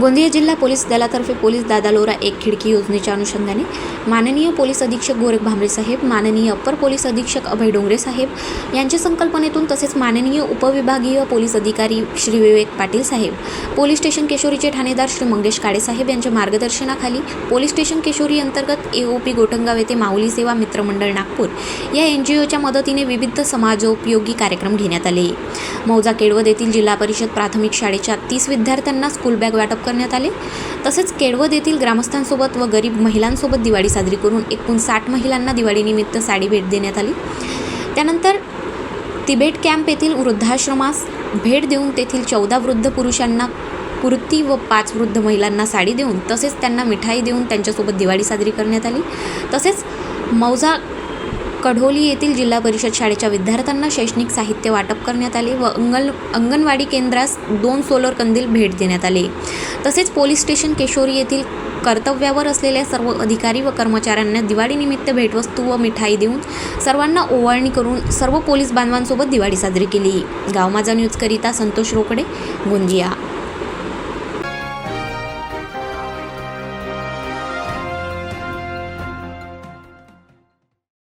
गोंदिया जिल्हा पोलीस दलातर्फे पोलीस दादा लोरा एक खिडकी योजनेच्या अनुषंगाने माननीय पोलीस अधीक्षक गोरख भांबरे साहेब माननीय अप्पर पोलीस अधीक्षक अभय डोंगरे साहेब यांच्या संकल्पनेतून तसेच माननीय उपविभागीय पोलीस अधिकारी श्री विवेक पाटील साहेब पोलीस स्टेशन केशोरीचे ठाणेदार श्री मंगेश काळे साहेब यांच्या मार्गदर्शनाखाली पोलीस स्टेशन केशोरी अंतर्गत ए ओ पी गोटंगाव येथे माऊली सेवा मित्रमंडळ नागपूर या एन जी ओच्या मदतीने विविध समाजोपयोगी कार्यक्रम घेण्यात आले. मौजा केळवद येथील जिल्हा परिषद प्राथमिक शाळेच्या तीस विद्यार्थ्यांना स्कूल बॅग वाटप करण्यात आले. तसेच केळवद येथील ग्रामस्थांसोबत व गरीब महिलांसोबत दिवाळी साजरी करून एकूण साठ महिलांना दिवाळीनिमित्त साडी भेट देण्यात आली. त्यानंतर तिबेट कॅम्प येथील वृद्धाश्रमास भेट देऊन तेथील चौदा वृद्ध पुरुषांना कुर्ती व पाच वृद्ध महिलांना साडी देऊन तसेच त्यांना मिठाई देऊन त्यांच्यासोबत दिवाळी साजरी करण्यात आली. तसेच मौजा कढोली येथील जिल्हा परिषद शाळेच्या विद्यार्थ्यांना शैक्षणिक साहित्य वाटप करण्यात आले व अंगण अंगणवाडी केंद्रास दोन सोलर कंदील भेट देण्यात आले. तसेच पोलीस स्टेशन केशोरी येथील कर्तव्यावर असलेल्या सर्व अधिकारी व कर्मचाऱ्यांना दिवाळीनिमित्त भेटवस्तू व मिठाई देऊन सर्वांना ओवाळणी करून सर्व पोलीस बांधवांसोबत दिवाळी साजरी केली. गाव माझा न्यूजकरिता संतोष रोकडे गोंदिया.